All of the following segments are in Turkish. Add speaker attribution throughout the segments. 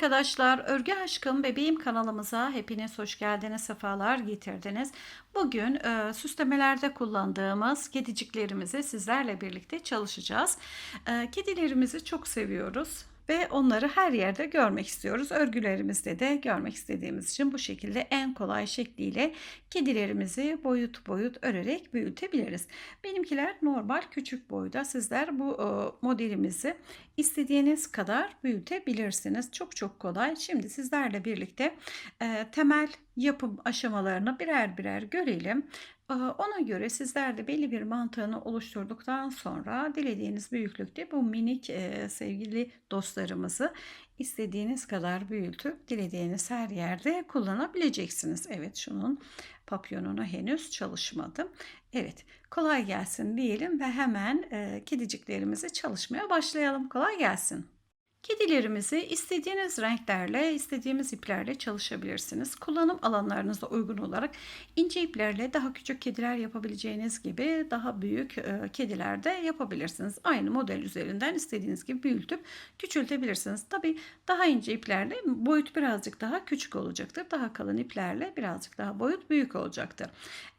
Speaker 1: arkadaşlar, Örgü Aşkım Bebeğim kanalımıza hepiniz hoş geldiniz, sefalar getirdiniz. Bugün e, süslemelerde kullandığımız kediciklerimizi sizlerle birlikte çalışacağız. E, kedilerimizi çok seviyoruz ve onları her yerde görmek istiyoruz. Örgülerimizde de görmek istediğimiz için bu şekilde en kolay şekliyle kedilerimizi boyut boyut örerek büyütebiliriz. Benimkiler normal küçük boyda. Sizler bu e, modelimizi istediğiniz kadar büyütebilirsiniz. Çok çok kolay. Şimdi sizlerle birlikte e, temel yapım aşamalarını birer birer görelim. E, Ona göre sizler de belli bir mantığını oluşturduktan sonra dilediğiniz büyüklükte bu minik e, sevgili dostlarımızı istediğiniz kadar büyütüp dilediğiniz her yerde kullanabileceksiniz. Evet şunun papyonunu henüz çalışmadım. Evet kolay gelsin diyelim ve hemen e, kediciklerimizi çalışmaya başlayalım. Kolay gelsin. Kedilerimizi istediğiniz renklerle, istediğimiz iplerle çalışabilirsiniz. Kullanım alanlarınıza uygun olarak ince iplerle daha küçük kediler yapabileceğiniz gibi daha büyük e, kediler de yapabilirsiniz. Aynı model üzerinden istediğiniz gibi büyütüp küçültebilirsiniz. Tabi daha ince iplerle boyut birazcık daha küçük olacaktır. Daha kalın iplerle birazcık daha boyut büyük olacaktır.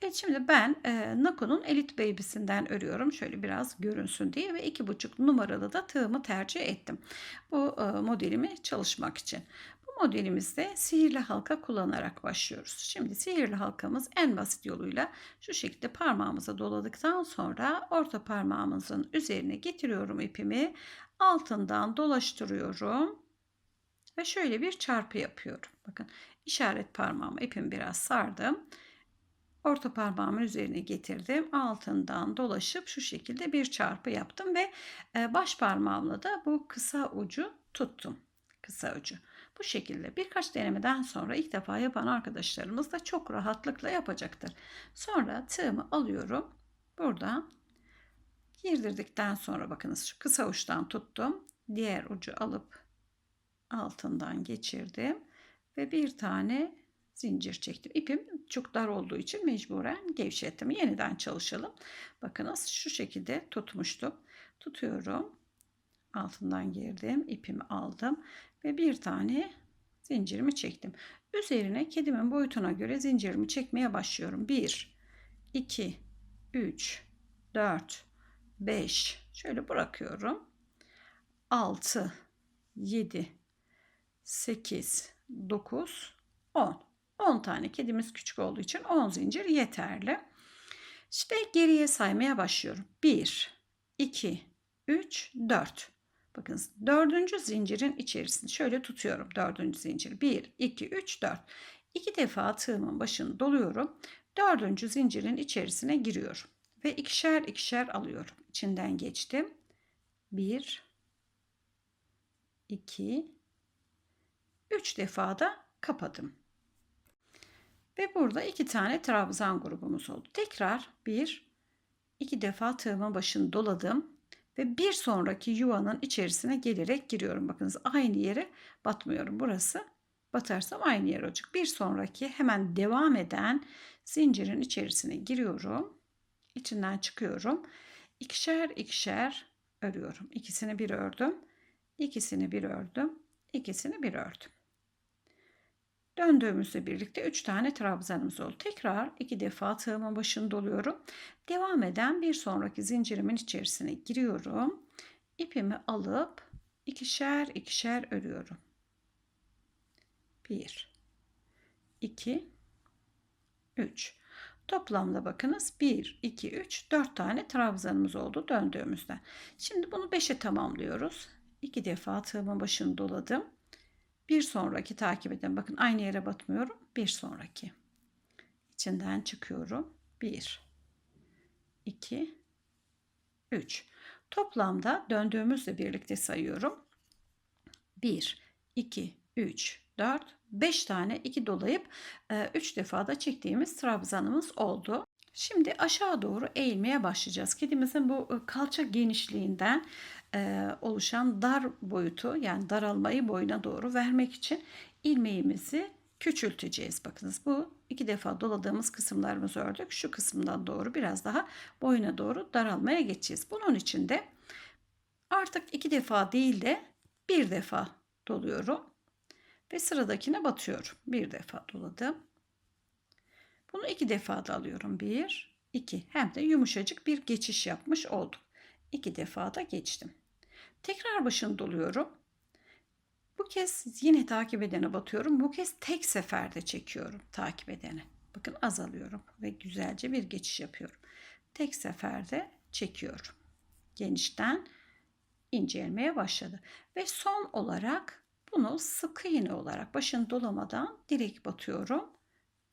Speaker 1: Evet şimdi ben e, Nako'nun Elite Baby'sinden örüyorum. Şöyle biraz görünsün diye ve iki buçuk numaralı da tığımı tercih ettim bu e, modelimi çalışmak için. Bu modelimizde sihirli halka kullanarak başlıyoruz. Şimdi sihirli halkamız en basit yoluyla şu şekilde parmağımıza doladıktan sonra orta parmağımızın üzerine getiriyorum ipimi. Altından dolaştırıyorum. Ve şöyle bir çarpı yapıyorum. Bakın işaret parmağımı ipimi biraz sardım. Orta parmağımın üzerine getirdim. Altından dolaşıp şu şekilde bir çarpı yaptım ve e, baş parmağımla da bu kısa ucu tuttum. Kısa ucu. Bu şekilde birkaç denemeden sonra ilk defa yapan arkadaşlarımız da çok rahatlıkla yapacaktır. Sonra tığımı alıyorum. Burada girdirdikten sonra bakınız şu kısa uçtan tuttum. Diğer ucu alıp altından geçirdim ve bir tane zincir çektim. İpim çok dar olduğu için mecburen gevşettim. Yeniden çalışalım. Bakınız şu şekilde tutmuştum. Tutuyorum. Altından girdim. ipimi aldım. Ve bir tane zincirimi çektim. Üzerine kedimin boyutuna göre zincirimi çekmeye başlıyorum. 1, 2, 3, 4, 5. Şöyle bırakıyorum. 6, 7, 8, 9, 10. 10 tane kedimiz küçük olduğu için 10 zincir yeterli. İşte geriye saymaya başlıyorum. 1, 2, 3, 4. Bakın dördüncü zincirin içerisini şöyle tutuyorum. Dördüncü zincir 1, 2, 3, 4. İki defa tığımın başını doluyorum. Dördüncü zincirin içerisine giriyorum. Ve ikişer ikişer alıyorum. İçinden geçtim. 1, 2, 3 defa da kapadım. Ve burada iki tane trabzan grubumuz oldu. Tekrar bir, iki defa tığımın başını doladım. Ve bir sonraki yuvanın içerisine gelerek giriyorum. Bakınız aynı yere batmıyorum. Burası batarsam aynı yer olacak. Bir sonraki hemen devam eden zincirin içerisine giriyorum. İçinden çıkıyorum. İkişer ikişer örüyorum. İkisini bir ördüm. İkisini bir ördüm. İkisini bir ördüm. Döndüğümüzle birlikte 3 tane trabzanımız oldu. Tekrar 2 defa tığımın başını doluyorum. Devam eden bir sonraki zincirimin içerisine giriyorum. İpimi alıp ikişer ikişer örüyorum. 1 2 3 Toplamda bakınız 1, 2, 3, 4 tane trabzanımız oldu döndüğümüzde. Şimdi bunu 5'e tamamlıyoruz. 2 defa tığımın başını doladım. Bir sonraki takip edin. Bakın aynı yere batmıyorum. Bir sonraki. İçinden çıkıyorum. 1 2 3 Toplamda döndüğümüzle birlikte sayıyorum. 1 2 3 4 5 tane 2 dolayıp 3 e, defa da çektiğimiz trabzanımız oldu. Şimdi aşağı doğru eğilmeye başlayacağız. Kedimizin bu e, kalça genişliğinden e, oluşan dar boyutu yani daralmayı boyuna doğru vermek için ilmeğimizi küçülteceğiz. Bakınız bu iki defa doladığımız kısımlarımızı ördük. Şu kısımdan doğru biraz daha boyuna doğru daralmaya geçeceğiz. Bunun için de artık iki defa değil de bir defa doluyorum. Ve sıradakine batıyorum. Bir defa doladım. Bunu iki defa da alıyorum. Bir, iki. Hem de yumuşacık bir geçiş yapmış oldum. İki defa da geçtim. Tekrar başını doluyorum. Bu kez yine takip edene batıyorum. Bu kez tek seferde çekiyorum takip edene. Bakın azalıyorum ve güzelce bir geçiş yapıyorum. Tek seferde çekiyorum. Genişten incelmeye başladı. Ve son olarak bunu sık iğne olarak başını dolamadan direkt batıyorum.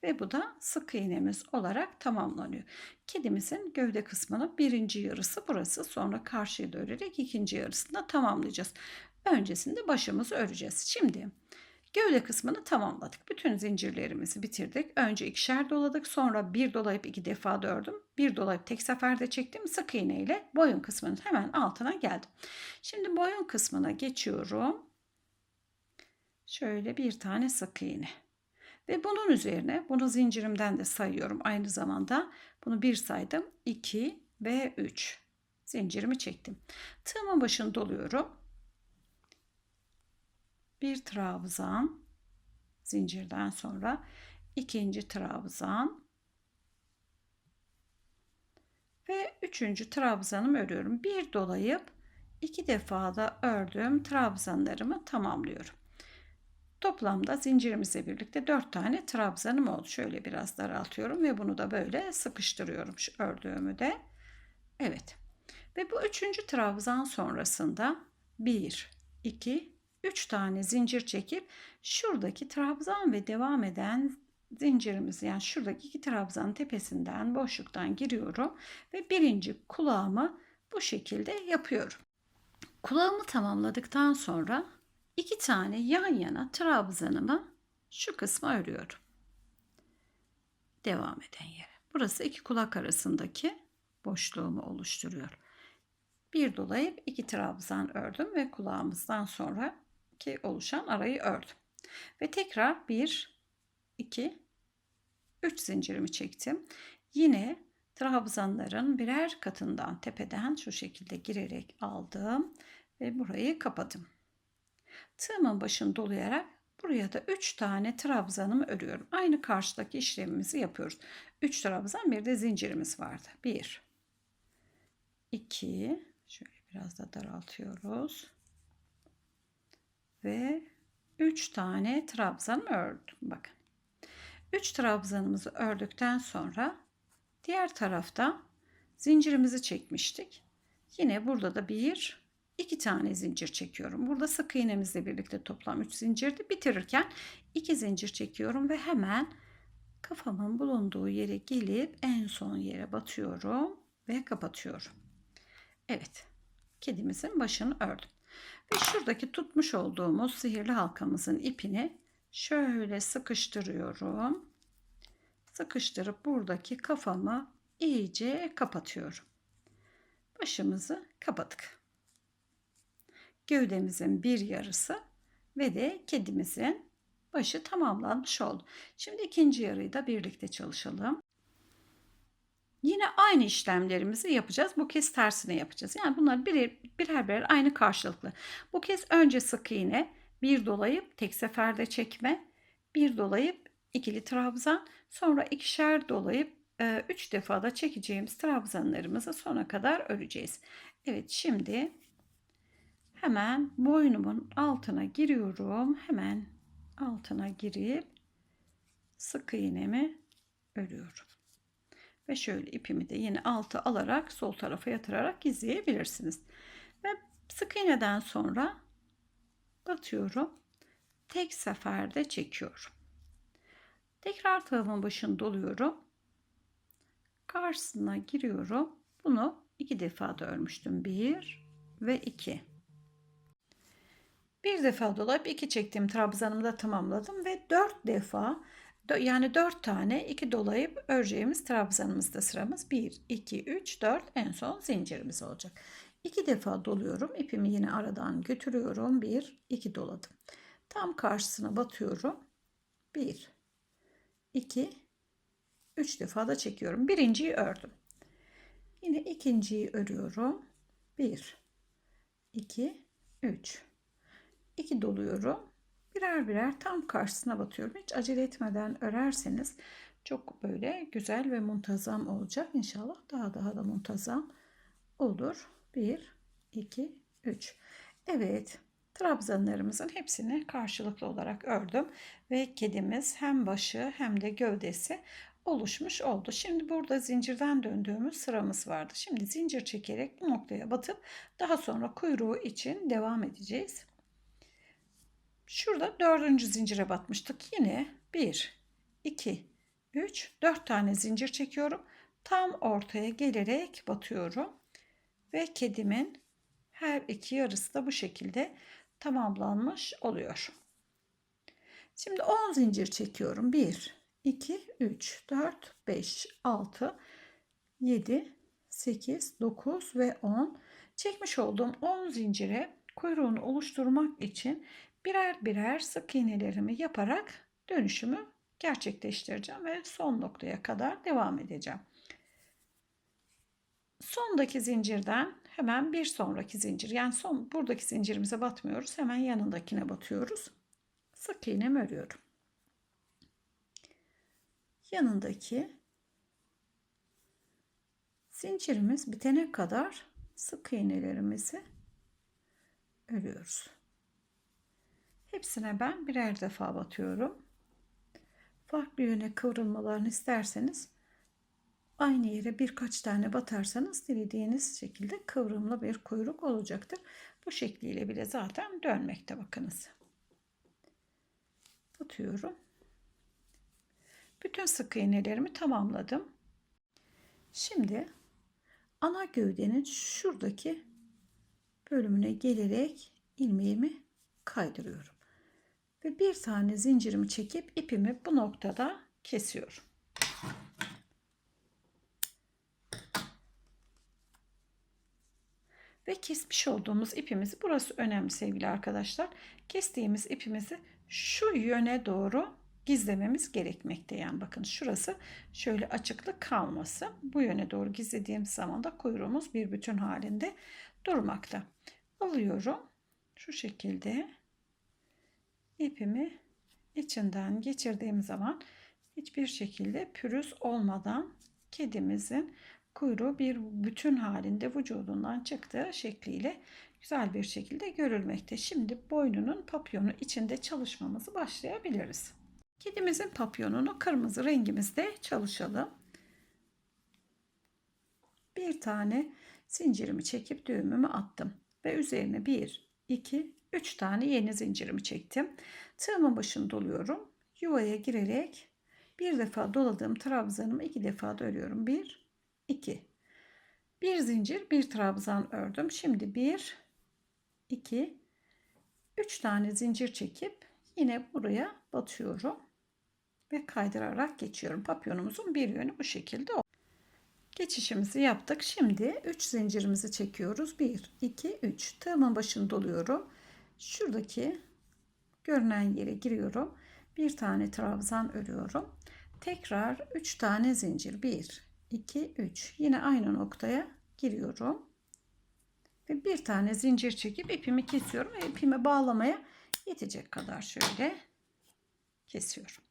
Speaker 1: Ve bu da sık iğnemiz olarak tamamlanıyor. Kedimizin gövde kısmının birinci yarısı burası. Sonra karşıya dönerek ikinci yarısında tamamlayacağız. Öncesinde başımızı öreceğiz. Şimdi gövde kısmını tamamladık. Bütün zincirlerimizi bitirdik. Önce ikişer doladık. Sonra bir dolayıp iki defa da ördüm. Bir dolayıp tek seferde çektim. Sık iğne ile boyun kısmının hemen altına geldim. Şimdi boyun kısmına geçiyorum. Şöyle bir tane sık iğne. Ve bunun üzerine bunu zincirimden de sayıyorum aynı zamanda. Bunu bir saydım. 2 ve 3. Zincirimi çektim. Tığımın başını doluyorum. Bir trabzan zincirden sonra ikinci trabzan ve üçüncü trabzanımı örüyorum. Bir dolayıp iki defa da ördüğüm trabzanlarımı tamamlıyorum. Toplamda zincirimizle birlikte 4 tane trabzanım oldu. Şöyle biraz daraltıyorum ve bunu da böyle sıkıştırıyorum şu ördüğümü de. Evet. Ve bu üçüncü trabzan sonrasında 1, 2, 3 tane zincir çekip şuradaki trabzan ve devam eden zincirimizi yani şuradaki iki trabzan tepesinden boşluktan giriyorum ve birinci kulağımı bu şekilde yapıyorum. Kulağımı tamamladıktan sonra iki tane yan yana trabzanımı şu kısma örüyorum. Devam eden yere. Burası iki kulak arasındaki boşluğumu oluşturuyor. Bir dolayıp iki trabzan ördüm ve kulağımızdan sonra ki oluşan arayı ördüm. Ve tekrar 1 2 3 zincirimi çektim. Yine trabzanların birer katından tepeden şu şekilde girerek aldım ve burayı kapadım. Tığımın başını dolayarak buraya da 3 tane trabzanımı örüyorum. Aynı karşıdaki işlemimizi yapıyoruz. 3 trabzan bir de zincirimiz vardı. 1 2 şöyle biraz da daraltıyoruz. Ve 3 tane trabzan ördüm. Bakın. 3 trabzanımızı ördükten sonra diğer tarafta zincirimizi çekmiştik. Yine burada da bir 2 tane zincir çekiyorum. Burada sık iğnemizle birlikte toplam 3 zincirdi. Bitirirken 2 zincir çekiyorum ve hemen kafamın bulunduğu yere gelip en son yere batıyorum ve kapatıyorum. Evet. Kedimizin başını ördüm. Ve şuradaki tutmuş olduğumuz sihirli halkamızın ipini şöyle sıkıştırıyorum. Sıkıştırıp buradaki kafamı iyice kapatıyorum. Başımızı kapattık gövdemizin bir yarısı ve de kedimizin başı tamamlanmış oldu. Şimdi ikinci yarıyı da birlikte çalışalım. Yine aynı işlemlerimizi yapacağız. Bu kez tersine yapacağız. Yani bunlar birer birer, birer aynı karşılıklı. Bu kez önce sık iğne, bir dolayıp tek seferde çekme, bir dolayıp ikili trabzan, sonra ikişer dolayıp e, üç defa da çekeceğimiz trabzanlarımızı sona kadar öreceğiz. Evet şimdi hemen boynumun altına giriyorum. Hemen altına girip sık iğnemi örüyorum. Ve şöyle ipimi de yine altı alarak sol tarafa yatırarak gizleyebilirsiniz. Ve sık iğneden sonra batıyorum. Tek seferde çekiyorum. Tekrar tığımın başını doluyorum. Karşısına giriyorum. Bunu iki defa da örmüştüm. Bir ve iki. Bir defa dolayıp iki çektiğim trabzanımı da tamamladım ve dört defa yani dört tane iki dolayıp öreceğimiz trabzanımızda sıramız 1, 2, 3, 4 en son zincirimiz olacak. İki defa doluyorum. ipimi yine aradan götürüyorum. 1, 2 doladım. Tam karşısına batıyorum. 1, 2, 3 defa da çekiyorum. Birinciyi ördüm. Yine ikinciyi örüyorum. 1, 2, 3. 2 doluyorum. birer birer tam karşısına batıyorum. Hiç acele etmeden örerseniz çok böyle güzel ve muntazam olacak. İnşallah daha daha da muntazam olur. 1, 2, 3. Evet. Trabzanlarımızın hepsini karşılıklı olarak ördüm ve kedimiz hem başı hem de gövdesi oluşmuş oldu. Şimdi burada zincirden döndüğümüz sıramız vardı. Şimdi zincir çekerek bu noktaya batıp daha sonra kuyruğu için devam edeceğiz. Şurada dördüncü zincire batmıştık. Yine 1, 2, 3, 4 tane zincir çekiyorum. Tam ortaya gelerek batıyorum. Ve kedimin her iki yarısı da bu şekilde tamamlanmış oluyor. Şimdi 10 zincir çekiyorum. 1, 2, 3, 4, 5, 6, 7, 8, 9 ve 10. Çekmiş olduğum 10 zincire kuyruğunu oluşturmak için birer birer sık iğnelerimi yaparak dönüşümü gerçekleştireceğim ve son noktaya kadar devam edeceğim. Sondaki zincirden hemen bir sonraki zincir yani son buradaki zincirimize batmıyoruz. Hemen yanındakine batıyoruz. Sık iğnemi örüyorum. Yanındaki zincirimiz bitene kadar sık iğnelerimizi örüyoruz. Hepsine ben birer defa batıyorum. Farklı yöne kıvrılmalarını isterseniz aynı yere birkaç tane batarsanız dilediğiniz şekilde kıvrımlı bir kuyruk olacaktır. Bu şekliyle bile zaten dönmekte bakınız. Batıyorum. Bütün sık iğnelerimi tamamladım. Şimdi ana gövdenin şuradaki bölümüne gelerek ilmeğimi kaydırıyorum. Ve bir tane zincirimi çekip ipimi bu noktada kesiyorum. Ve kesmiş olduğumuz ipimizi burası önemli sevgili arkadaşlar. Kestiğimiz ipimizi şu yöne doğru gizlememiz gerekmekte. Yani bakın şurası şöyle açıklık kalması. Bu yöne doğru gizlediğim zaman da kuyruğumuz bir bütün halinde durmakta. Alıyorum. Şu şekilde ipimi içinden geçirdiğim zaman hiçbir şekilde pürüz olmadan kedimizin kuyruğu bir bütün halinde vücudundan çıktığı şekliyle güzel bir şekilde görülmekte. Şimdi boynunun papyonu içinde çalışmamızı başlayabiliriz. Kedimizin papyonunu kırmızı rengimizde çalışalım. Bir tane zincirimi çekip düğümümü attım ve üzerine 1 2 3 tane yeni zincirimi çektim. Tığımın başını doluyorum. Yuvaya girerek bir defa doladığım trabzanımı iki defa da örüyorum. 1 2 bir zincir bir trabzan ördüm. Şimdi 1 2 3 tane zincir çekip yine buraya batıyorum ve kaydırarak geçiyorum. Papyonumuzun bir yönü bu şekilde. Geçişimizi yaptık. Şimdi 3 zincirimizi çekiyoruz. 1 2 3 tığımın başını doluyorum. Şuradaki görünen yere giriyorum. Bir tane trabzan örüyorum. Tekrar 3 tane zincir. 1 2 3 yine aynı noktaya giriyorum. Ve bir tane zincir çekip ipimi kesiyorum ve ipimi bağlamaya yetecek kadar şöyle kesiyorum.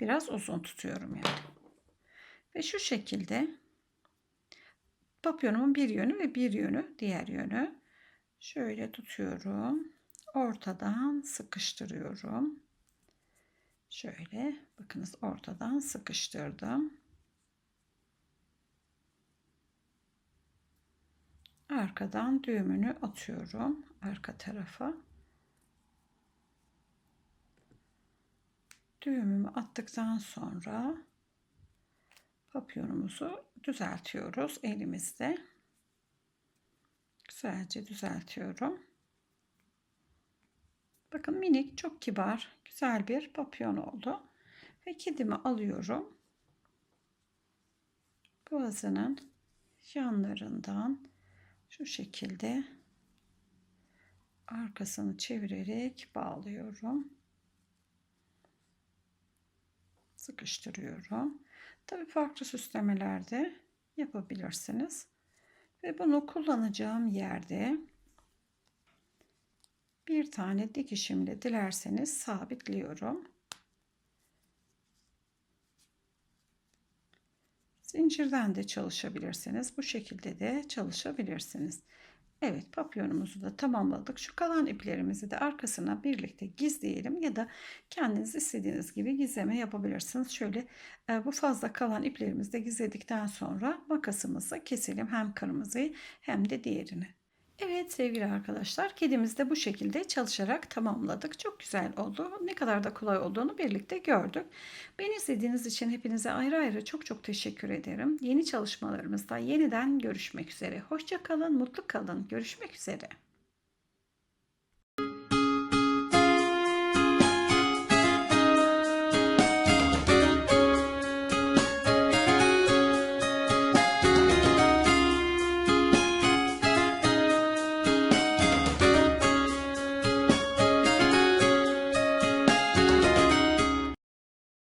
Speaker 1: Biraz uzun tutuyorum yani. Ve şu şekilde papyonumun bir yönü ve bir yönü diğer yönü şöyle tutuyorum. Ortadan sıkıştırıyorum. Şöyle bakınız ortadan sıkıştırdım. Arkadan düğümünü atıyorum arka tarafa. Düğümümü attıktan sonra papyonumuzu düzeltiyoruz elimizde. Güzelce düzeltiyorum. Bakın minik, çok kibar, güzel bir papyon oldu. Ve kedimi alıyorum. Boğazının yanlarından şu şekilde arkasını çevirerek bağlıyorum. Sıkıştırıyorum. Tabii farklı süslemelerde yapabilirsiniz. Ve bunu kullanacağım yerde bir tane dikişimle dilerseniz sabitliyorum. Zincirden de çalışabilirsiniz. Bu şekilde de çalışabilirsiniz. Evet papyonumuzu da tamamladık. Şu kalan iplerimizi de arkasına birlikte gizleyelim ya da kendiniz istediğiniz gibi gizleme yapabilirsiniz. Şöyle e, bu fazla kalan iplerimizi de gizledikten sonra makasımızla keselim hem kırmızıyı hem de diğerini. Evet sevgili arkadaşlar kedimizi de bu şekilde çalışarak tamamladık. Çok güzel oldu. Ne kadar da kolay olduğunu birlikte gördük. Beni izlediğiniz için hepinize ayrı ayrı çok çok teşekkür ederim. Yeni çalışmalarımızda yeniden görüşmek üzere. Hoşça kalın, mutlu kalın. Görüşmek üzere.